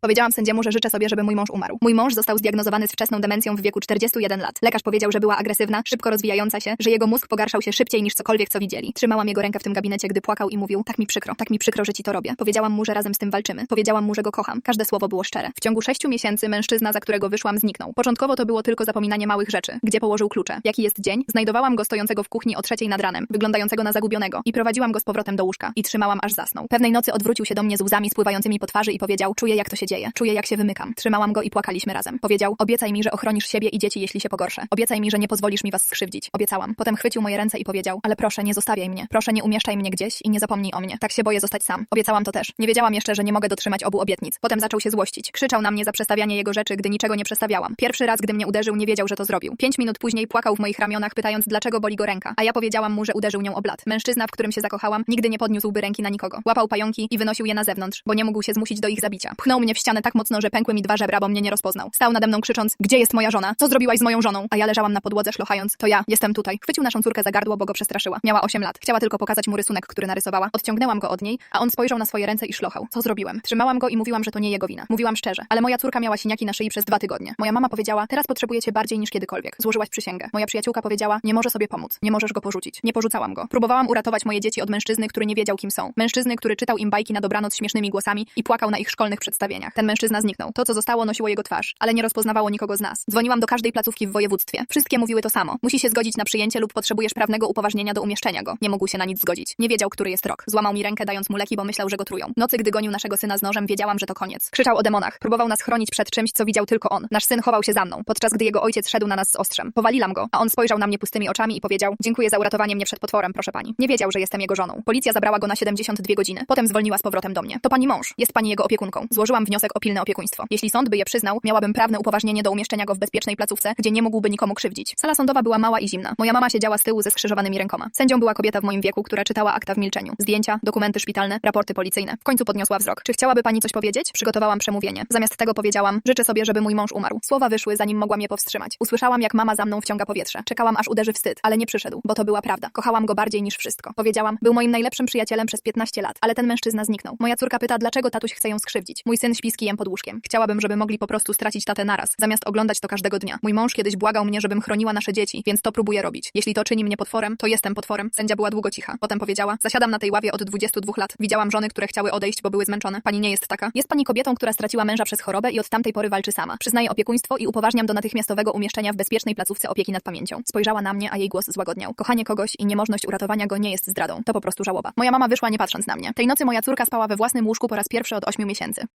Powiedziałam sędziemu, że życzę sobie, żeby mój mąż umarł. Mój mąż został zdiagnozowany z wczesną demencją w wieku 41 lat. Lekarz powiedział, że była agresywna, szybko rozwijająca się, że jego mózg pogarszał się szybciej niż cokolwiek, co widzieli. Trzymałam jego rękę w tym gabinecie, gdy płakał i mówił, tak mi przykro, tak mi przykro, że ci to robię. Powiedziałam mu, że razem z tym walczymy. Powiedziałam mu, że go kocham. Każde słowo było szczere. W ciągu sześciu miesięcy mężczyzna, za którego wyszłam, zniknął. Początkowo to było tylko zapominanie małych rzeczy. Gdzie położył klucze? Jaki jest dzień? Znajdowałam go stojącego w kuchni o trzeciej nad ranem, wyglądającego na zagubionego i prowadziłam go z powrotem do łóżka i trzymałam aż zasnął. Pewnej nocy odwrócił się do mnie z łzami spływającymi po twarzy i powiedział, czuję jak to się dzieje, czuję jak się wymykam. Trzymałam go i płakaliśmy razem. Powiedział, obiecaj mi, że ochronisz siebie i dzieci, jeśli się pogorszę. Obiecaj mi, że nie pozwolisz mi was skrzywdzić. Obiecałam. Potem chwycił moje ręce i powiedział, ale proszę, nie zostawiaj mnie. Proszę, nie umieszczaj mnie gdzieś i nie zapomnij o mnie. Tak się boję zostać sam. Obiecałam to też. Nie wiedziałam jeszcze, że nie mogę dotrzymać obu obietnic. Potem zaczął się złościć. Krzyczał na mnie za przestawianie jego rzeczy, gdy niczego nie przestawiałam. Pierwszy raz, gdy mnie uderzył, nie wiedział, że to zrobił. Pięć minut później płakał w moich ramionach, pytając, dlaczego boli go ręka. A ja powiedziałam mu, że uderzył nią. Mężczyzna, w którym się zakochałam, nigdy nie podniósłby ręki na nikogo. Łapał pająki i wynosił je na zewnątrz, bo nie mógł się zmusić do ich zabicia. Pchnął mnie w ścianę tak mocno, że pękły mi dwa żebra, bo mnie nie rozpoznał. Stał nade mną krzycząc, gdzie jest moja żona? Co zrobiłaś z moją żoną? A ja leżałam na podłodze szlochając, to ja, jestem tutaj. Chwycił naszą córkę za gardło, bo go przestraszyła. Miała 8 lat. Chciała tylko pokazać mu rysunek, który narysowała. Odciągnęłam go od niej, a on spojrzał na swoje ręce i szlochał. Co zrobiłem? Trzymałam go i mówiłam, że to nie jego wina. Mówiłam szczerze, ale moja córka miała siniaki na szyi przez dwa tygodnie. Moja mama powiedziała, teraz potrzebuję cię bardziej niż kiedykolwiek. Złożyłaś przysięgę. Moja przyjaciółka powiedziała, nie może sobie pomóc. Nie możesz go porzucić. Nie porzucałam go. Próbowałam uratować moje dzieci od mężczyzny, który nie wiedział, kim są. Mężczyzny, który czytał im bajki na dobranoc śmiesznymi głosami i płakał na ich szkolnych przedstawieniach. Ten mężczyzna zniknął. To, co zostało, nosiło jego twarz, ale nie rozpoznawało nikogo z nas. Dzwoniłam do każdej placówki w województwie. Wszystkie mówiły to samo. Musi się zgodzić na przyjęcie lub potrzebujesz prawnego upoważnienia do umieszczenia go. Nie mógł się na nic zgodzić. Nie wiedział, który jest rok. Złamał mi rękę, dając mu leki, bo myślał, że go trują. Nocy, gdy gonił naszego syna z nożem, wiedziałam, że to koniec. Krzyczał o demonach. Próbował nas chronić przed czymś, co widział tylko on. Nasz syn chował się za mną, podczas gdy jego ojciec szedł na nas z ostrzem. Powaliłam go, a on spojrzał na mnie pustymi oczami i powiedział: Dziękuję za uratowanie mnie przed potworem, proszę pani. Nie wiedział, że jestem jego żoną. Policja zabrała go na 72 godziny. Potem zwolniła z powrotem do mnie. To pani mąż. Jest pani jego opiekunką. Złożyłam wniosek o pilne opiekuństwo. Jeśli sąd by je przyznał, miałabym prawne upoważnienie do umieszczenia go w bezpiecznej placówce, gdzie nie mógłby nikomu krzywdzić. Sala sądowa była mała i zimna. Moja mama siedziała z tyłu ze skrzyżowanymi rękoma. Sędzią była kobieta w moim wieku, która czytała akta w milczeniu. Zdjęcia, dokumenty szpitalne, raporty policyjne. W końcu podniosła wzrok. Czy chciałaby pani coś powiedzieć? Przygotowałam przemówienie. Zamiast tego powiedziałam: Życzę sobie, żeby mój mąż umarł. Słowa wyszły, zanim mogłam je powstrzymać. Usłyszałam, jak mama za mną wciąga powietrze. Czekałam, aż uderzy wstyd, ale nie przyszedł, bo to była prawda. Kochałam go bardziej niż wszystko. Powiedziałam: Był moim najlepszym przyjacielem przez 15 lat, ale ten mężczyzna zniknął. Moja córka pyta, dlaczego tatuś chce ją skrzywdzić. Mój syn śpi z kijem pod łóżkiem. Chciałabym, żeby mogli po prostu stracić tatę naraz, zamiast oglądać to każdego dnia. Mój mąż kiedyś błagał mnie, żebym chroniła nasze dzieci, więc to próbuję robić. Jeśli to czyni mnie potworem, to jestem potworem. Sędzia była długo cicha. Potem powiedziała: Zasiadam na tej ławie od 22 lat. Widziałam żony, które chciały odejść, bo były zmęczone. Pani nie jest taka. Jest pani kobietą, która straciła męża przez chorobę i od tamtej pory walczy sama. Przyznaję opiekuństwo i upoważniam do natychmiastowego umieszczenia w bezpiecznej placówce opieki nad pamięcią. Spojrzała na mnie, a jej głos złagodniał. Kochanie kogoś i niemożność uratowania go nie jest zdradą. To po prostu żałoba. Moja mama wyszła nie patrząc na mnie. Tej nocy moja córka spała we własnym łóżku po raz pierwszy od 8 miesięcy.